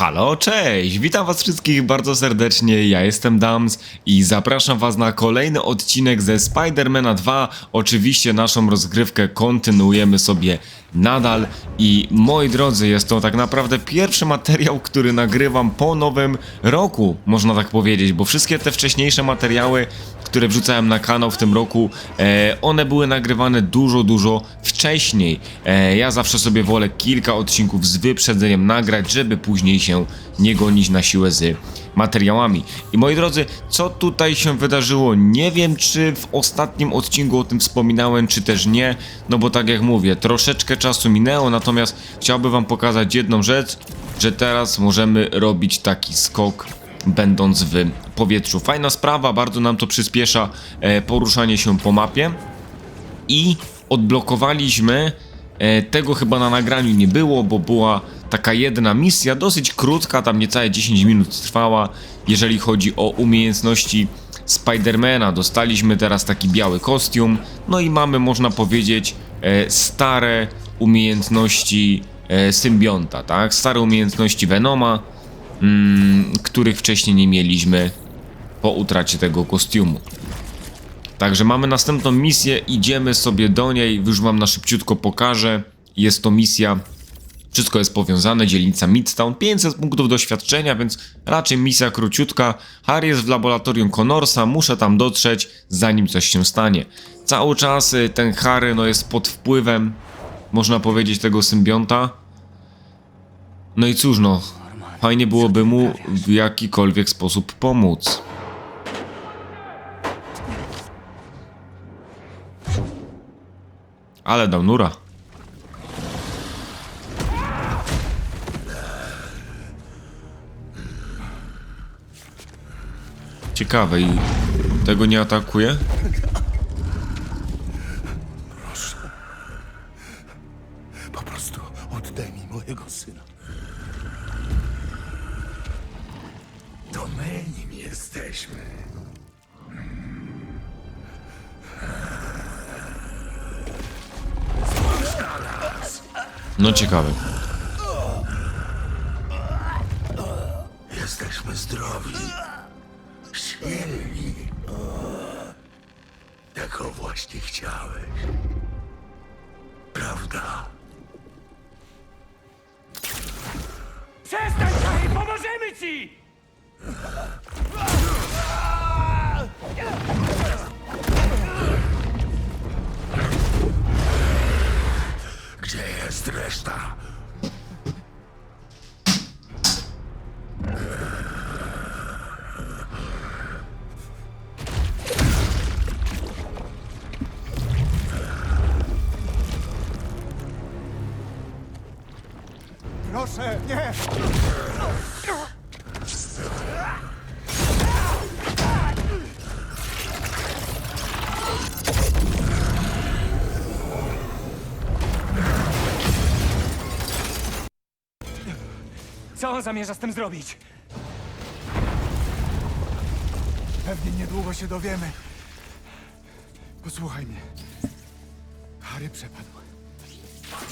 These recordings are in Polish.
Halo, cześć! Witam was wszystkich bardzo serdecznie, ja jestem Dams i zapraszam was na kolejny odcinek ze Spidermana 2. Oczywiście naszą rozgrywkę kontynuujemy sobie nadal i moi drodzy, jest to tak naprawdę pierwszy materiał, który nagrywam po nowym roku, można tak powiedzieć, bo wszystkie te wcześniejsze materiały, które wrzucałem na kanał w tym roku, e, one były nagrywane dużo, dużo wcześniej. E, ja zawsze sobie wolę kilka odcinków z wyprzedzeniem nagrać, żeby później się nie gonić na siłę z materiałami. I moi drodzy, co tutaj się wydarzyło? Nie wiem, czy w ostatnim odcinku o tym wspominałem, czy też nie, no bo tak jak mówię, troszeczkę czasu minęło, natomiast chciałbym wam pokazać jedną rzecz, że teraz możemy robić taki skok będąc w powietrzu. Fajna sprawa, bardzo nam to przyspiesza e, poruszanie się po mapie i odblokowaliśmy tego chyba na nagraniu nie było, bo była taka jedna misja, dosyć krótka, tam niecałe 10 minut trwała, jeżeli chodzi o umiejętności Spidermana. Dostaliśmy teraz taki biały kostium, no i mamy, można powiedzieć, e, stare umiejętności e, symbionta, tak? Stare umiejętności Venoma, mm, których wcześniej nie mieliśmy po utracie tego kostiumu. Także mamy następną misję, idziemy sobie do niej, już wam na szybciutko pokażę. Jest to misja, wszystko jest powiązane, dzielnica Midtown, 500 punktów doświadczenia, więc raczej misja króciutka. Harry jest w laboratorium Connorsa, muszę tam dotrzeć, zanim coś się stanie. Cały czas y, ten Harry no, jest pod wpływem, można powiedzieć, tego symbionta. No i cóż no, fajnie byłoby mu w jakikolwiek sposób pomóc. Ale dał nura. Ciekawe i tego nie atakuje? Ciekawe. Jesteśmy zdrowi. Silni. Tego właśnie chciałeś. Prawda? Przestań, Harry! Pomożemy ci! Gdzie jest reszta? Proszę, nie! Co on zamierza z tym zrobić? Pewnie niedługo się dowiemy. Posłuchaj mnie. Harry przepadł.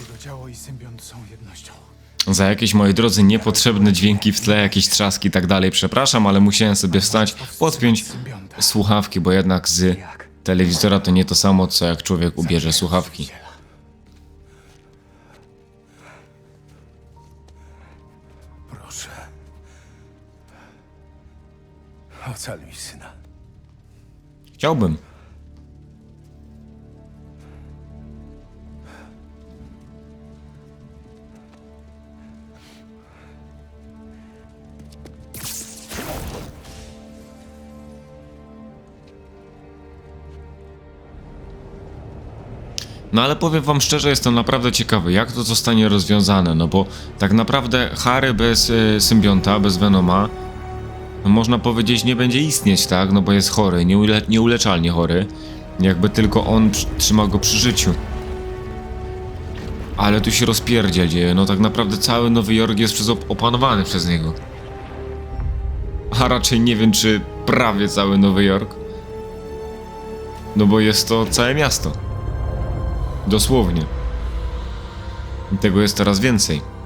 Jego ciało i symbiont są jednością. Za jakieś, moi drodzy, niepotrzebne dźwięki w tle, jakieś trzaski i tak dalej, przepraszam, ale musiałem sobie wstać, podpiąć słuchawki, bo jednak z telewizora to nie to samo, co jak człowiek ubierze słuchawki. Ocal mi syna. Chciałbym. No ale powiem wam szczerze, jestem naprawdę ciekawy, jak to zostanie rozwiązane, no bo tak naprawdę Harry bez y, symbionta, bez Venoma, no można powiedzieć, nie będzie istnieć, tak? No bo jest chory, nieule nieuleczalnie chory. Jakby tylko on trzymał go przy życiu. Ale tu się rozpierdziel dzieje, no tak naprawdę cały Nowy Jork jest przez op opanowany przez niego. A raczej nie wiem, czy prawie cały Nowy Jork. No bo jest to całe miasto. Dosłownie. I tego jest coraz więcej.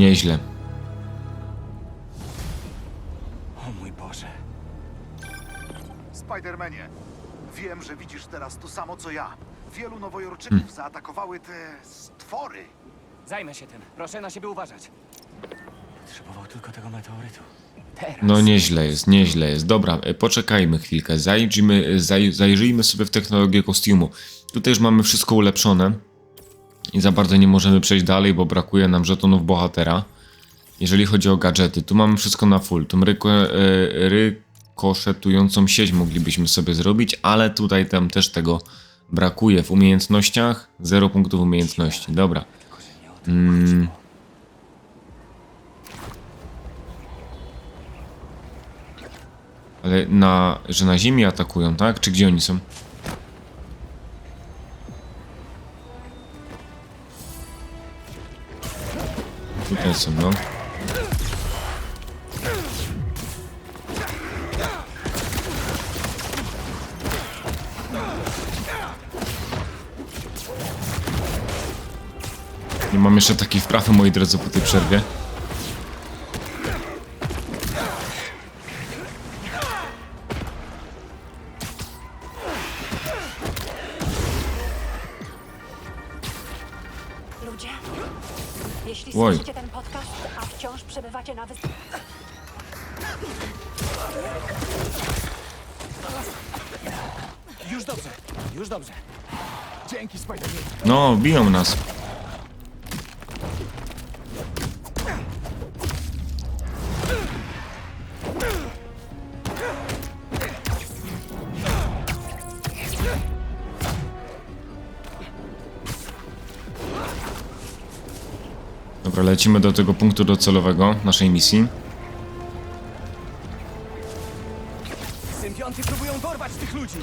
Nieźle. O mój Boże. Spidermanie, wiem, że widzisz teraz to samo co ja. Wielu nowojorczyków zaatakowały te stwory. Zajmę się tym. Proszę na siebie uważać. Potrzebował tylko tego meteorytu. Teraz. No nieźle jest, nieźle jest. Dobra, e, poczekajmy chwilkę. Zajrzyjmy, e, zaj, zajrzyjmy sobie w technologię kostiumu. Tutaj już mamy wszystko ulepszone. I za bardzo nie możemy przejść dalej, bo brakuje nam żetonów bohatera. Jeżeli chodzi o gadżety, tu mamy wszystko na full. Tą ryko, e, rykoszetującą sieć moglibyśmy sobie zrobić, ale tutaj tam też tego brakuje. W umiejętnościach 0 punktów umiejętności. Dobra. Mm. Ale na, że na ziemi atakują, tak? Czy gdzie oni są? Tutaj są, no. Nie mam jeszcze takiej wprawy, moi drodzy, po tej przerwie. Biją nas. Dobra, lecimy do tego punktu docelowego naszej misji. Symbionty próbują dorwać tych ludzi.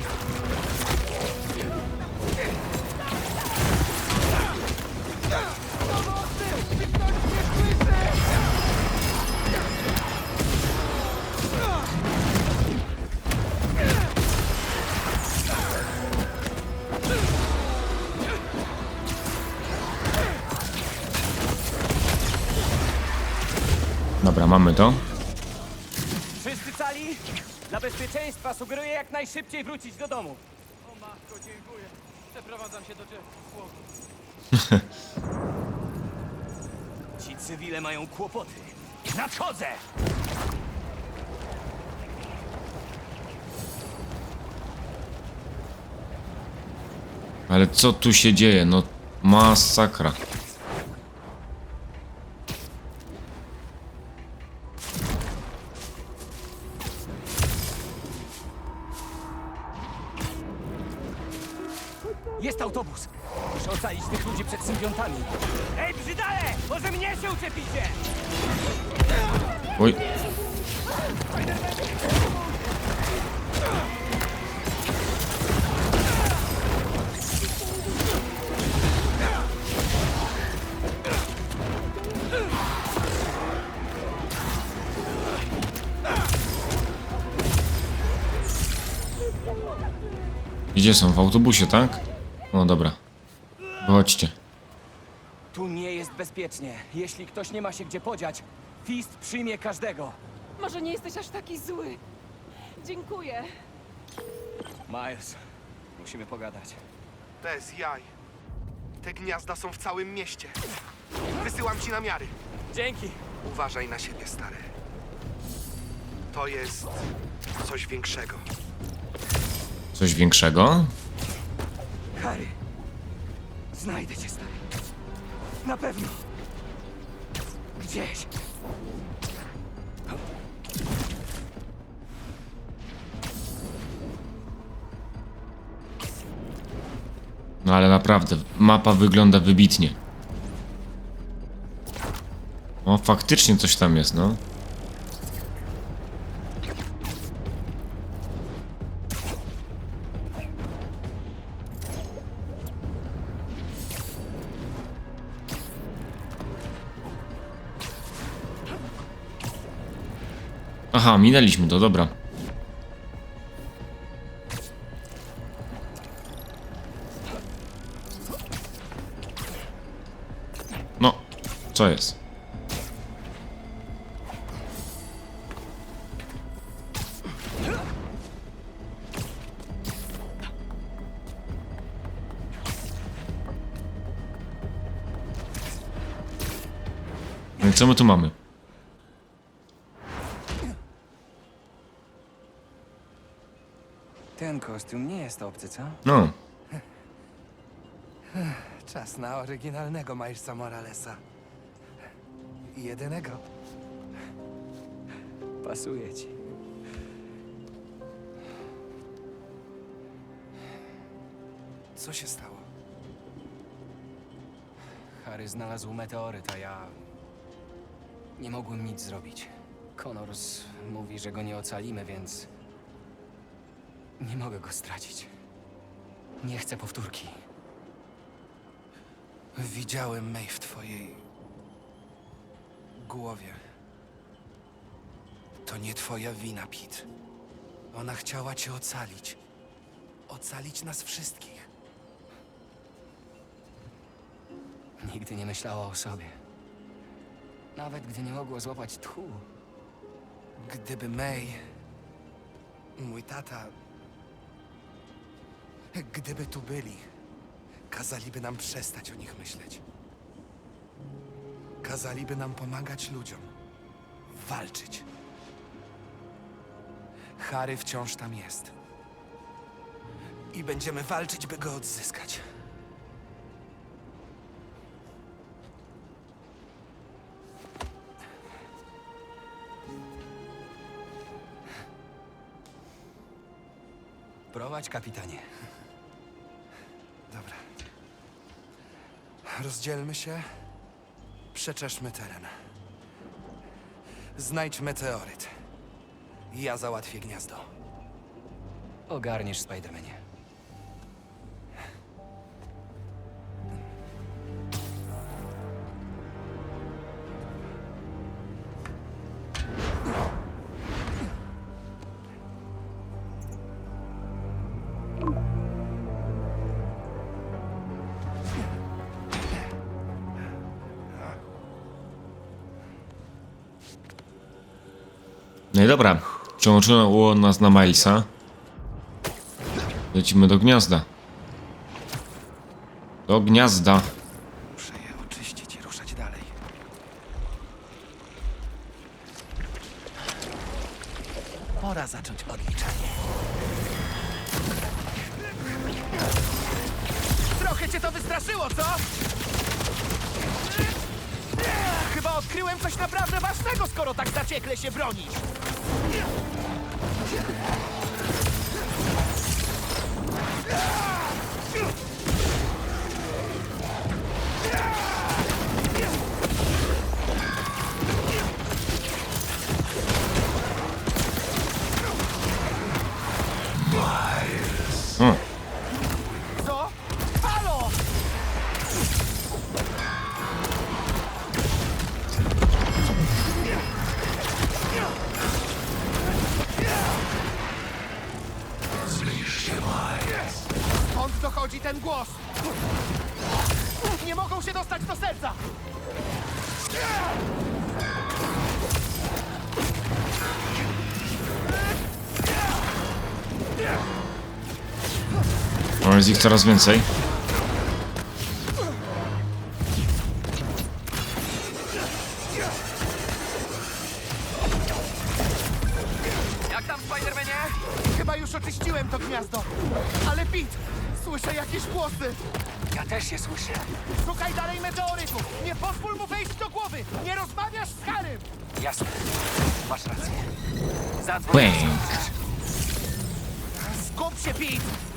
Najszybciej wrócić do domu. O matko, dziękuję. Przeprowadzam się do Jeffu. Ci cywile mają kłopoty. Nadchodzę! Ale co tu się dzieje? No, masakra. Gdzie są? W autobusie, tak? No dobra. Chodźcie. Tu nie jest bezpiecznie. Jeśli ktoś nie ma się gdzie podziać, Fist przyjmie każdego. Może nie jesteś aż taki zły. Dziękuję. Miles, musimy pogadać. Bez jaj. Te gniazda są w całym mieście. Wysyłam ci namiary. Dzięki. Uważaj na siebie, stary. To jest coś większego. Coś większego? Harry, znajdę cię, stary. Na pewno. Gdzieś. No ale naprawdę, mapa wygląda wybitnie. O, faktycznie coś tam jest, no. Aha, minęliśmy to, dobra. No, co jest? No i Co my tu mamy? Kostium nie jest obcy, co? No, Czas na oryginalnego Milesa Moralesa. Jedynego. Pasuje ci. Co się stało? Harry znalazł meteoryt, a ja... Nie mogłem nic zrobić. Connors mówi, że go nie ocalimy, więc... Nie mogę go stracić. Nie chcę powtórki. Widziałem May w twojej głowie. To nie twoja wina, Pete. Ona chciała cię ocalić. Ocalić nas wszystkich. Nigdy nie myślała o sobie. Nawet gdy nie mogła złapać tchu. Gdyby May, mój tata, gdyby tu byli, kazaliby nam przestać o nich myśleć. Kazaliby nam pomagać ludziom, walczyć. Harry wciąż tam jest. I będziemy walczyć, by go odzyskać. Prowadź, kapitanie. Rozdzielmy się. Przeczeszmy teren. Znajdź meteoryt. Ja załatwię gniazdo. Ogarniesz, Spidermanie. I dobra. Przełączyło nas na Milesa. Lecimy do gniazda. Do gniazda. Jest ich coraz więcej. Jak tam, Spidermanie? Chyba już oczyściłem to gniazdo. Ale Pete, słyszę jakieś głosy. Ja też je słyszę. Szukaj dalej meteorytu. Nie pozwól mu wejść do głowy. Nie rozmawiasz z Harrym. Jasne. Masz rację. Zadzwoń. Bang. Skup się, Pete.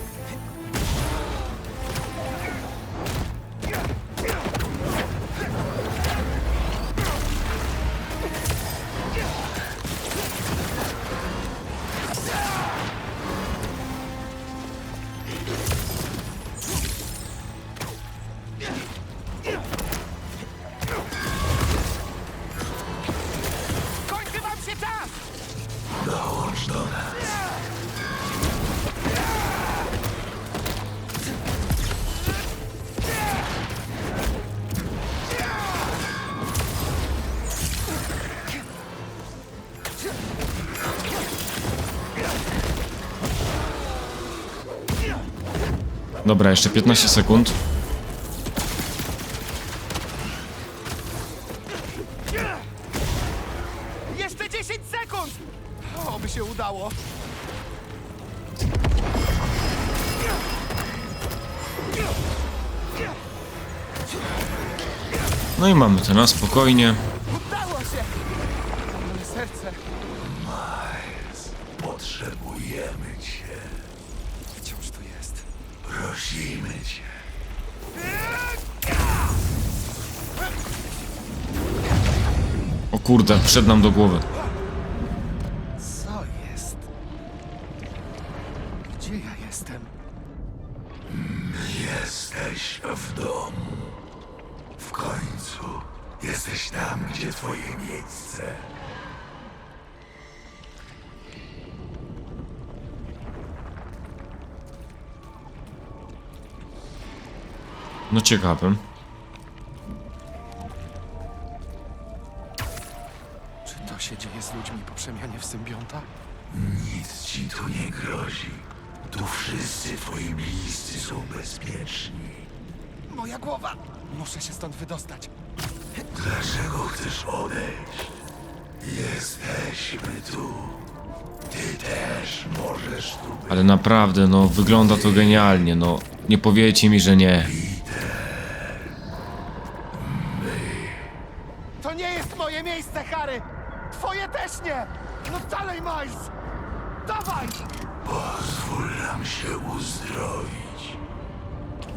Dobra, jeszcze 15 sekund. Jeszcze 10 sekund! Oby się udało. No i mamy to na spokojnie. Kurde, wszedł nam do głowy. Co jest? Gdzie ja jestem? Jesteś w domu. W końcu jesteś tam, gdzie twoje miejsce. No ciekawym. Naprawdę, no wygląda to genialnie, no. Nie powiecie mi, że nie. To nie jest moje miejsce, Harry! Twoje też nie! No dalej, Miles! Dawaj! Pozwól nam się uzdrowić.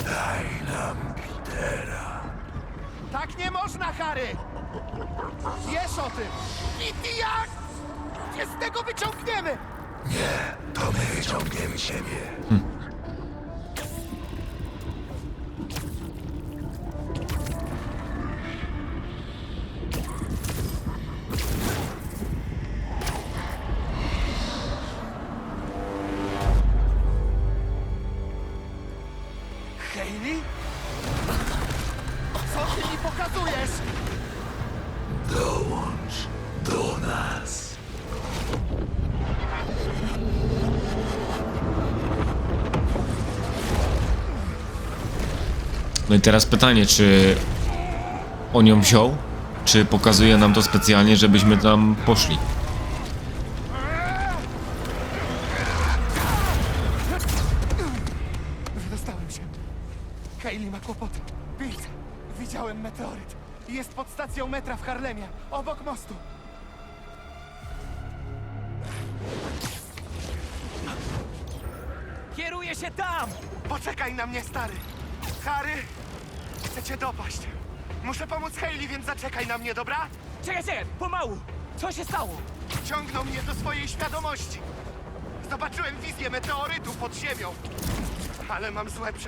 Daj nam Petera. Tak nie można, Harry! Wiesz o tym! I jak się z tego wyciągniemy? To my wyciągniemy ciebie. Hayley? No i teraz pytanie, czy on ją wziął? Czy pokazuje nam to specjalnie, żebyśmy tam poszli?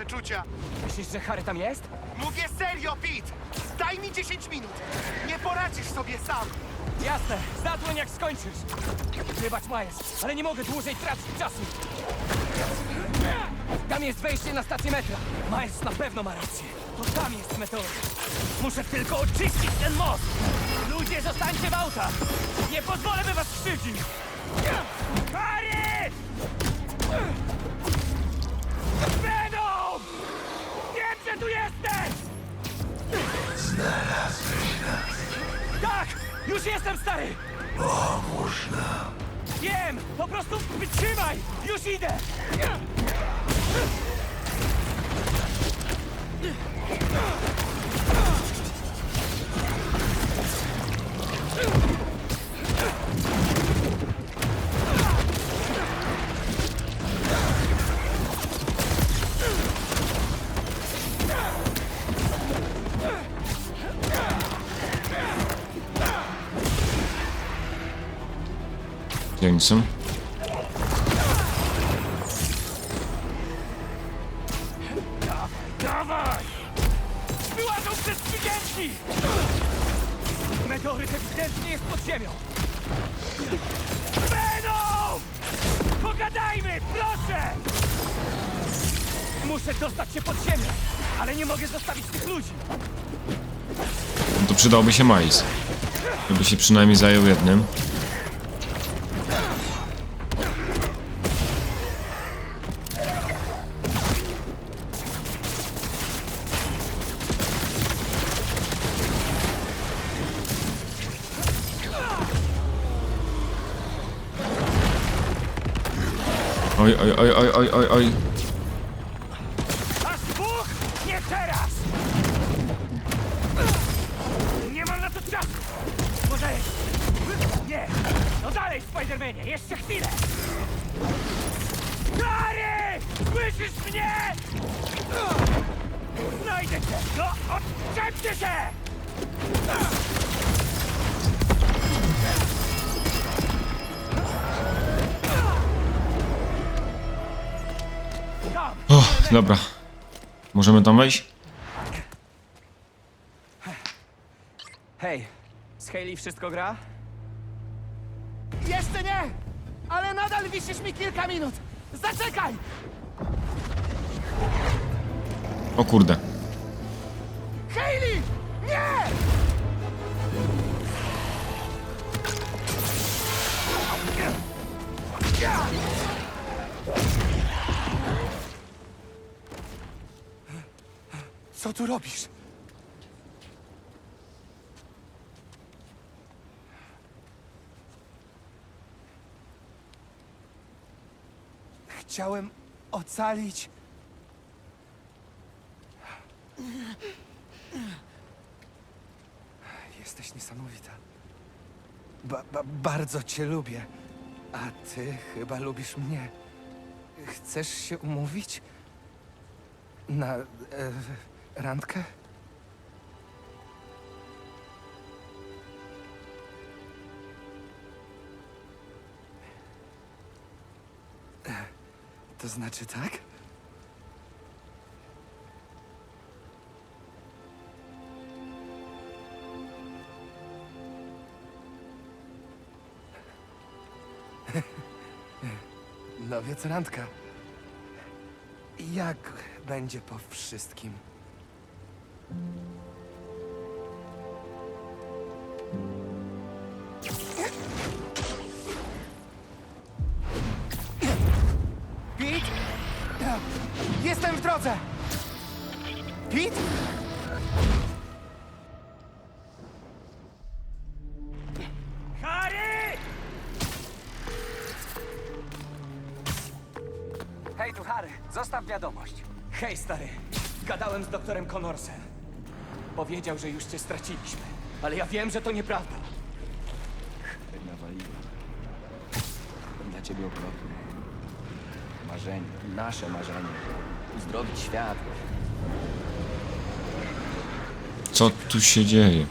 Przeczucia. Myślisz, że Harry tam jest? Mówię serio, Pete! Daj mi 10 minut! Nie poradzisz sobie sam! Jasne, zadzwoń jak skończysz. Wybacz, Miles, ale nie mogę dłużej tracić czasu. Tam jest wejście na stację metra. Miles na pewno ma rację. To tam jest meteoryt. Muszę tylko oczyścić ten most. Ludzie, zostańcie w autach. Nie pozwolę, by was krzywdził. Harry! Venom! Że tu jesteś! Znalazłeś nas. Tak! Już jestem stary! Pomóż nam. Wiem! Po prostu wytrzymaj! Już idę! Dzięki. Dawaj! Wyłażą przez gigantki! Meteoryt ewidentnie jest pod ziemią! Venom! Pogadajmy, proszę! Muszę dostać się pod ziemię, ale nie mogę zostawić tych ludzi! No to przydałby się Miles. Żeby się przynajmniej zajął jednym. Oj, oj, oj, oj, oj, oj, oj. Możemy tam wejść? Hej, z Hayley wszystko gra? Jeszcze nie! Ale nadal wisisz mi kilka minut! Zaczekaj! O kurde. Hayley! Nie! Co tu robisz? Chciałem ocalić. Jesteś niesamowita. Ba ba bardzo cię lubię. A ty chyba lubisz mnie. Chcesz się umówić? Na e, randkę? E, To znaczy tak? No więc randka. Jak będzie po wszystkim? Pete? Jestem w drodze! Pete? Harry! Hej, tu Harry, zostaw wiadomość. Hej, stary. Gadałem z doktorem Connorsem. Powiedział, że już cię straciliśmy. Ale ja wiem, że to nieprawda. Nawaliłem. Dla ciebie okropne. Marzenie, nasze marzenie. Uzdrowić świat. Co tu się dzieje?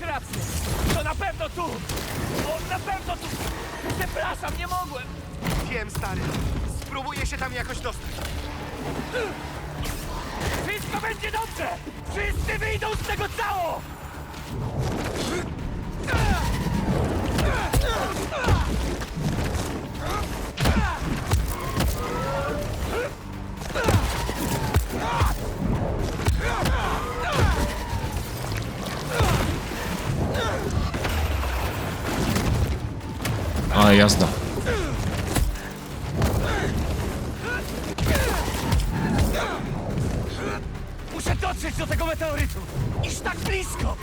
Miałeś rację. To na pewno tu! O, na pewno tu! Przepraszam, nie mogłem! Wiem, stary. Spróbuję się tam jakoś dostać. Wszystko będzie dobrze! Wszyscy wyjdą z tego cało! Ale jazda. Muszę dotrzeć do tego meteorytu! Iż tak blisko!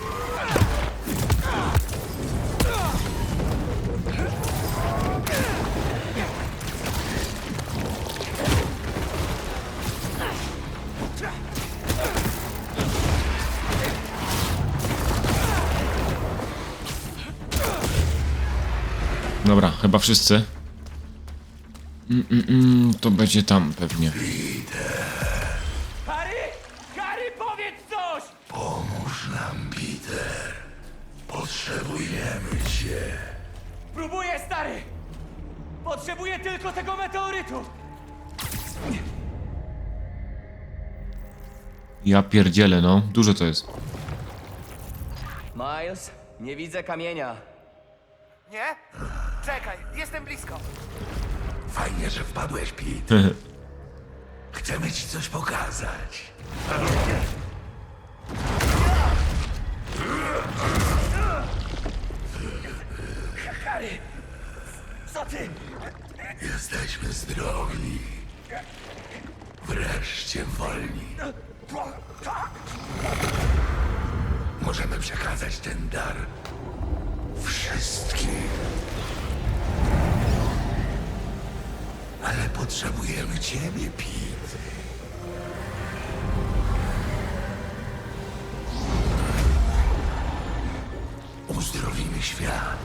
Dobra, chyba wszyscy. Mm, mm, mm, to będzie tam pewnie. Harry! Harry, powiedz coś! Pomóż nam, Peter. Potrzebujemy cię. Próbuję, stary! Potrzebuję tylko tego meteorytu! Ja pierdzielę, no. Dużo to jest. Miles, nie widzę kamienia. Nie? Czekaj, jestem blisko. Fajnie, że wpadłeś, Pete. Chcemy ci coś pokazać. Co ty? Jesteśmy zdrowi. Wreszcie wolni. Możemy przekazać ten dar wszystkim. Ale potrzebujemy ciebie, Pete. Uzdrowimy świat.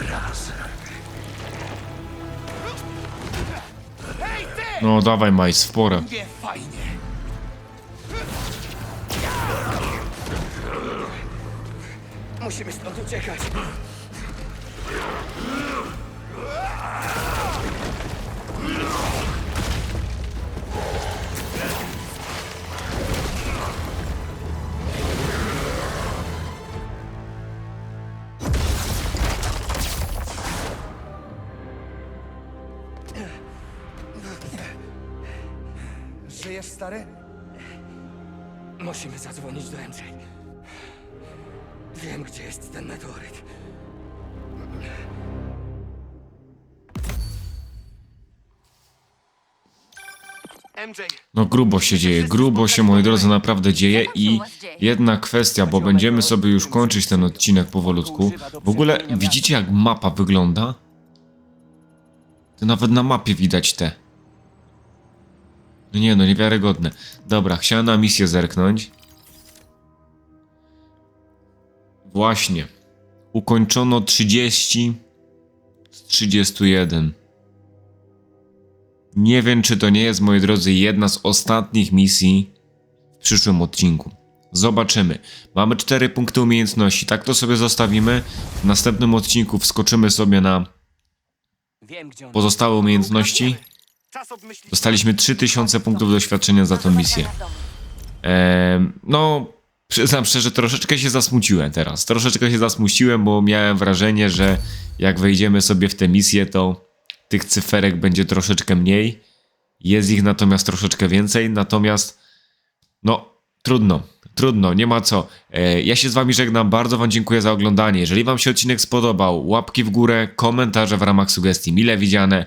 Razem. Hej, ty! No dawaj, Majs, w porę. Nie fajnie. Musimy stąd uciekać. Stary? Musimy zadzwonić do MJ. Wiem, gdzie jest ten meteoryt. MJ, No grubo się dzieje, grubo się, moi drodzy, naprawdę dzieje i jedna kwestia, bo będziemy sobie już kończyć ten odcinek powolutku. W ogóle widzicie jak mapa wygląda? To nawet na mapie widać te. No nie no, niewiarygodne. Dobra, chciałem na misję zerknąć. Właśnie. Ukończono 30 z 31. Nie wiem, czy to nie jest, moi drodzy, jedna z ostatnich misji w przyszłym odcinku. Zobaczymy. Mamy 4 punkty umiejętności. Tak to sobie zostawimy. W następnym odcinku wskoczymy sobie na pozostałe umiejętności. Dostaliśmy 3000 punktów doświadczenia za tą misję. Eee, no, przyznam szczerze, troszeczkę się zasmuciłem teraz. Troszeczkę się zasmuciłem, bo miałem wrażenie, że jak wejdziemy sobie w tę misję, to tych cyferek będzie troszeczkę mniej. Jest ich natomiast troszeczkę więcej, natomiast no, trudno. Trudno, nie ma co. E, ja się z wami żegnam, bardzo wam dziękuję za oglądanie. Jeżeli wam się odcinek spodobał, łapki w górę, komentarze w ramach sugestii mile widziane.